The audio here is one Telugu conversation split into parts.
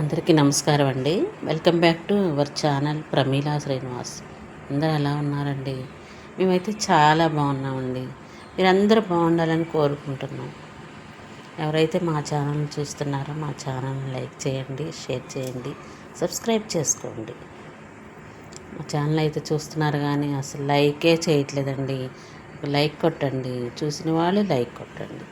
అందరికీ నమస్కారం అండి. Welcome back to our channel Pramila Srinivas. అందరూ ఎలా ఉన్నారండి? మేమైతే చాలా బాగున్నామండి. మీరందరూ బాగుండాలని కోరుకుంటున్నాం. ఎవరైతే మా ఛానల్ చూస్తున్నారో మా ఛానల్ లైక్ చేయండి షేర్ చేయండి సబ్స్క్రైబ్ చేసుకోండి. మా ఛానల్ అయితే చూస్తున్నారు కానీ అసలు లైకే చేయట్లేదండి. లైక్ కొట్టండి. చూసిన వాళ్ళు లైక్ కొట్టండి.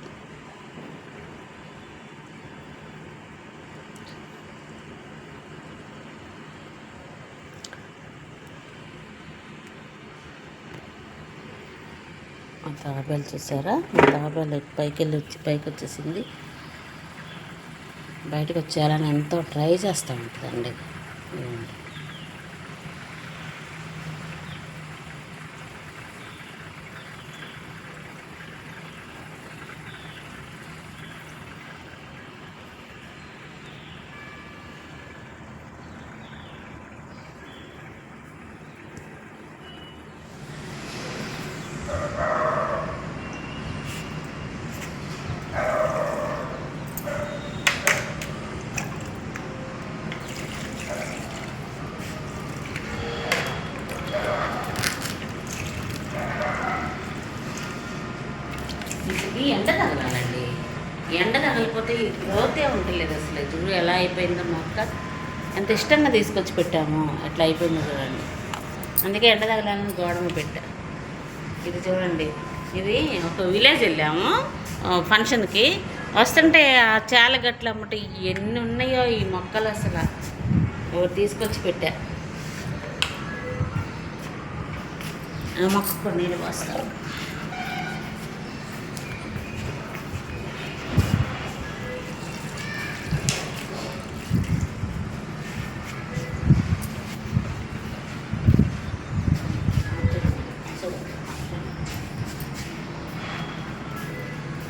తాబేలు చూసారా? తాబేలు పైకి వెళ్ళి వచ్చి పైకి వచ్చేసింది బయటకు వచ్చేయాలని ఎంతో ట్రై చేస్తూ ఉంటుందండి ఇదిగోండి. ఇది ఎండ తగలాలండి ఎండ లేకపోతే ఈ గ్రోతే ఉండలేదు అసలు. చూడు ఎలా అయిపోయిందో మొక్క ఎంత ఇష్టంగా తీసుకొచ్చి పెట్టాము. ఎట్లా అయిపోయిందో చూడండి. అందుకే ఎండ తగలాలని గోడమ పెట్టా. ఇది చూడండి. ఇది ఒక విలేజ్ వెళ్ళాము. ఫంక్షన్కి. వస్తుంటే ఆ చాలగట్లు అమ్మట ఎన్ని ఉన్నాయో ఈ మొక్కలు అసలు. ఒకటి తీసుకొచ్చి పెట్టా. ఆ మొక్క కొన్ని నీళ్ళు పోస్తాను.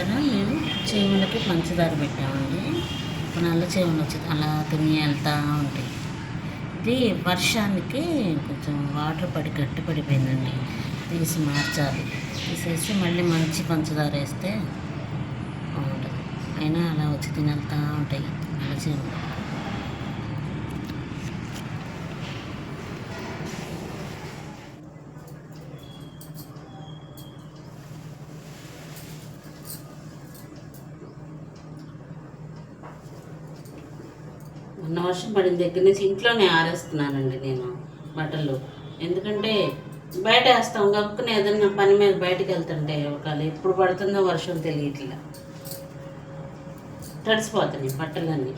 చూసారా మేము చీమలకి పంచదార పెట్టామండి. నల్ల చీమలు వచ్చి అలా తిని వెళ్తూ ఉంటాయి ఇది వర్షానికి కొంచెం వాటర్ పడి గట్టి పడిపోయిందండి. తీసి మార్చాలి. తీసేసి మళ్ళీ మంచి పంచదార వేస్తే బాగుంటుంది. అయినా అలా వచ్చి తిని వెళ్తూ ఉంటాయి నల్ల చీమలు వర్షం పడిన దగ్గర నుంచి ఇంట్లోనే ఆరేస్తున్నానండి నేను బట్టలు. ఎందుకంటే బయట వేస్తాం గప్పుకుని ఏదైనా పని మీద బయటకు వెళ్తుంటే ఒకవేళ ఎప్పుడు పడుతుందో వర్షం తెలియట్లా. తడిసిపోతున్నాయి బట్టలన్నీ.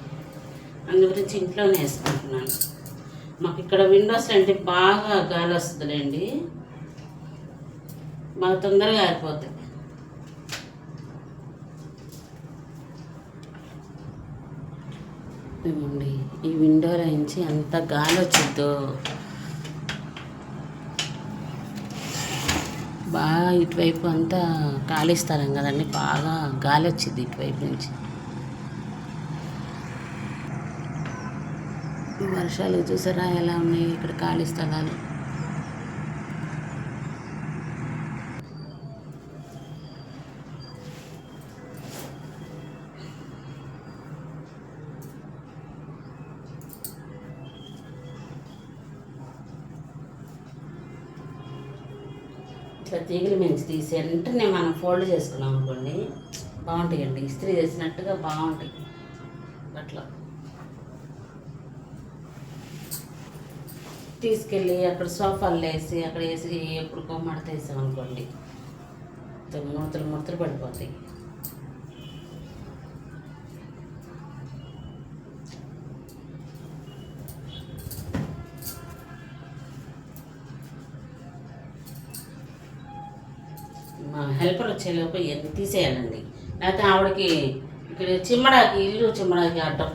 అందు గురించి ఇంట్లోనే వేసుకుంటున్నాను. మాకు ఇక్కడ విండోస్ అంటే బాగా గాలి వస్తుందిలేండి. బాగా తొందరగా ఆరిపోతాయి. ఇవ్వండి ఈ విండోలో నుంచి అంత గాలి వచ్చిద్దో బాగా ఇటువైపు అంతా ఖాళీ స్థలం కదండి. బాగా గాలి వచ్చింది ఇటువైపు నుంచి. వర్షాలు చూసారా ఎలా ఉన్నాయి? ఇక్కడ ఖాళీ స్థలాలు. ఇట్లా తీగలు మించి తీసి వెంటనే మనం ఫోల్డ్ చేసుకున్నాం అనుకోండి బాగుంటాయండి. ఇస్త్రీ చేసినట్టుగా బాగుంటాయి. అట్లా. తీసుకెళ్ళి అక్కడ సోఫాలు వేసి అక్కడ వేసి ఎప్పుడు కొమ్మడత వేసాం అనుకోండి ముడతలు ముడతలు పడిపోతాయి. హెల్పర్ వచ్చేలోపు తీసేయాలండి. లేకపోతే ఆవిడకి ఇక్కడ చిమ్మడాకి ఇల్లు చిమ్మడాకి అడ్డం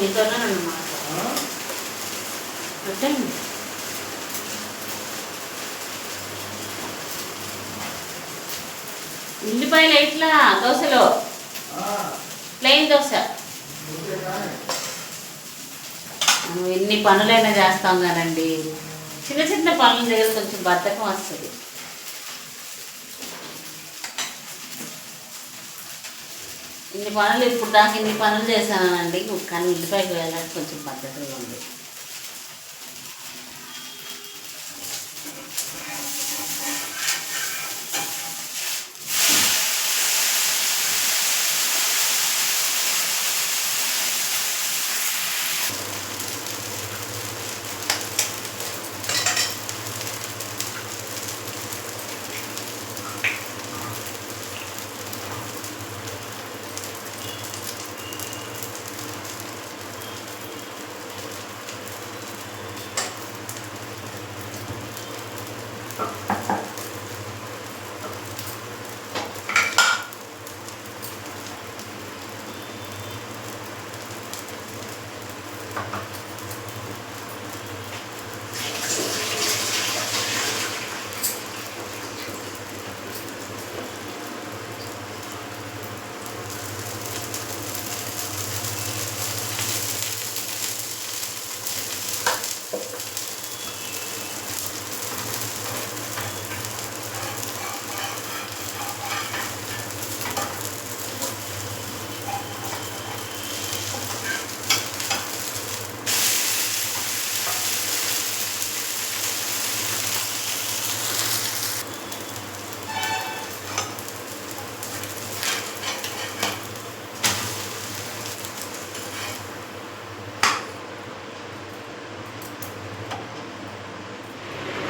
మీతోనే ఉల్లిపాయలు ఎట్లా దోశలో. ప్లెయిన్ దోశ. ఎన్ని పనులైనా చేస్తాం కానండి. చిన్న చిన్న పనుల దగ్గర కొంచెం బద్ధకం వస్తుంది ఇన్ని పనులు ఇప్పుడు దాకా ఇన్ని పనులు చేశానండి కానీ ఉల్లిపాయలు వెళ్ళడానికి కొంచెం పద్ధతిగా ఉంది.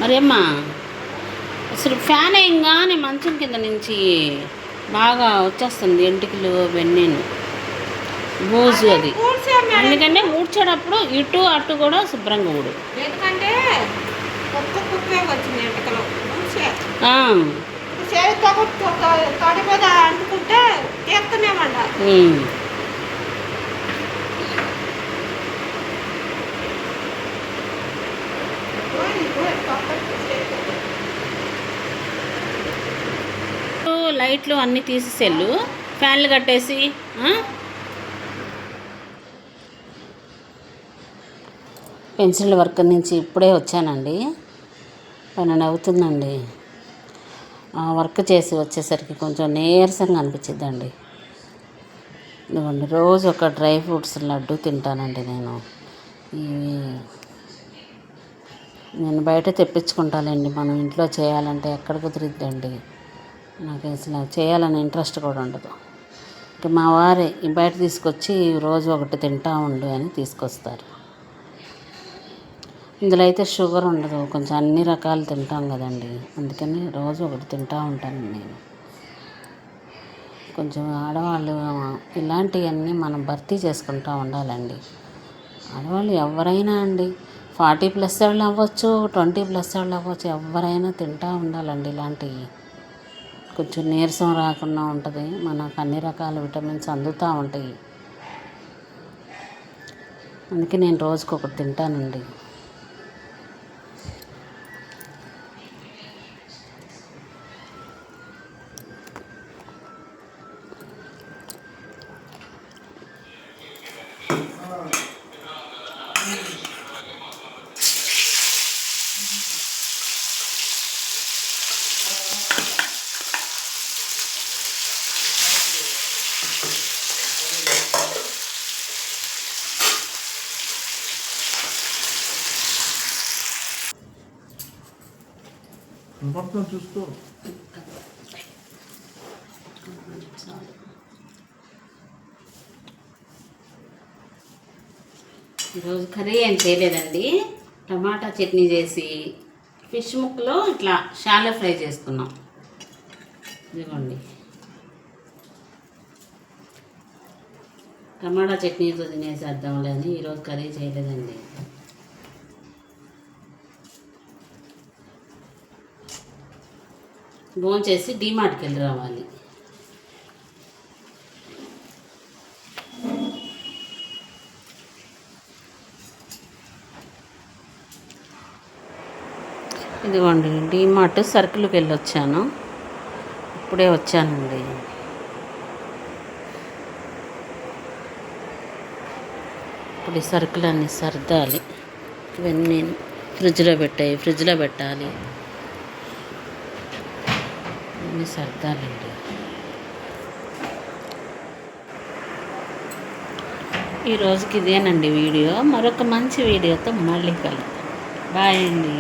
మరి అమ్మా అసలు ఫ్యాన్ వేయంగానే మంచం కింద నుంచి బాగా వచ్చేస్తుంది ఎంటికలు వెన్నీను బూజు అది. ఎందుకంటే ఊడ్చేటప్పుడు ఇటు అటు కూడా శుభ్రంగా ఊడు. ఎందుకంటే కుక్క కుక్కే వచ్చింది ఎంటకలు. కూర్చే ఆ, చేతి తొగ తొడి మీద అంటుకుంటే తీర్థమేమండ ఉమ్. లైట్లు అన్నీ తీసేసేళ్ళు ఫ్యాన్లు కట్టేసి పెన్సిల్ వర్క్ నుంచి ఇప్పుడే వచ్చానండి. పన్నెండు అవుతుందండి ఆ వర్క్ చేసి వచ్చేసరికి కొంచెం నీరసంగా అనిపించిద్దండి. ఇదిగోండి రోజు ఒక డ్రై ఫ్రూట్స్ లడ్డు తింటానండి నేను. ఇవి నేను బయట తెప్పించుకుంటానండి. మనం ఇంట్లో చేయాలంటే ఎక్కడ కుదిరిద్దండి? నాకు అసలు చేయాలని ఇంట్రెస్ట్ కూడా ఉండదు. ఇంకా మా వారే బయట తీసుకొచ్చి రోజు ఒకటి తింటా ఉండు అని తీసుకొస్తారు. ఇందులో అయితే షుగర్ ఉండదు. కొంచెం అన్ని రకాలు తింటాం కదండి. అందుకని రోజు ఒకటి తింటా ఉంటాను నేను. కొంచెం ఆడవాళ్ళు ఇలాంటివన్నీ మనం భర్తీ చేసుకుంటూ ఉండాలండి. ఆడవాళ్ళు ఎవరైనా అండి ఫార్టీ ప్లస్ వాళ్ళు అవ్వచ్చు ట్వంటీ ప్లస్ వాళ్ళు అవ్వచ్చు ఎవరైనా తింటూ ఉండాలండి ఇలాంటివి. కొంచెం నీరసం రాకుండా ఉంటుంది. మనకు అన్ని రకాల విటమిన్స్ అందుతూ ఉంటాయి. అందుకే నేను రోజుకొకటి తింటానండి. మొత్తం చూస్తూ ఈరోజు కర్రీ ఏం చేయలేదండి. టమాటా చట్నీ చేసి ఫిష్ ముక్కలో ఇట్లా షాలో ఫ్రై చేసుకున్నాం. ఇదిగోండి. టమాటా చట్నీతో తినేసేద్దాంలే అని ఈరోజు కర్రీ చేయలేదండి. భోంచేసి డీమార్ట్కి వెళ్ళి రావాలి. ఇదిగోండి డీమార్ట్ సర్కిల్కి వెళ్ళి వచ్చాను. ఇప్పుడే వచ్చానండి. ఇప్పుడు ఈ సరుకులన్నీ సర్దాలి. ఇవన్నీ ఫ్రిడ్జ్లో పెట్టాయి ఫ్రిడ్జ్లో పెట్టాలి. అన్నీ సర్దాలండి. ఈ రోజుకి ఇదేనండి వీడియో. మరొక మంచి వీడియోతో మళ్ళీ కలుద్దాం. బాయ్ అండి.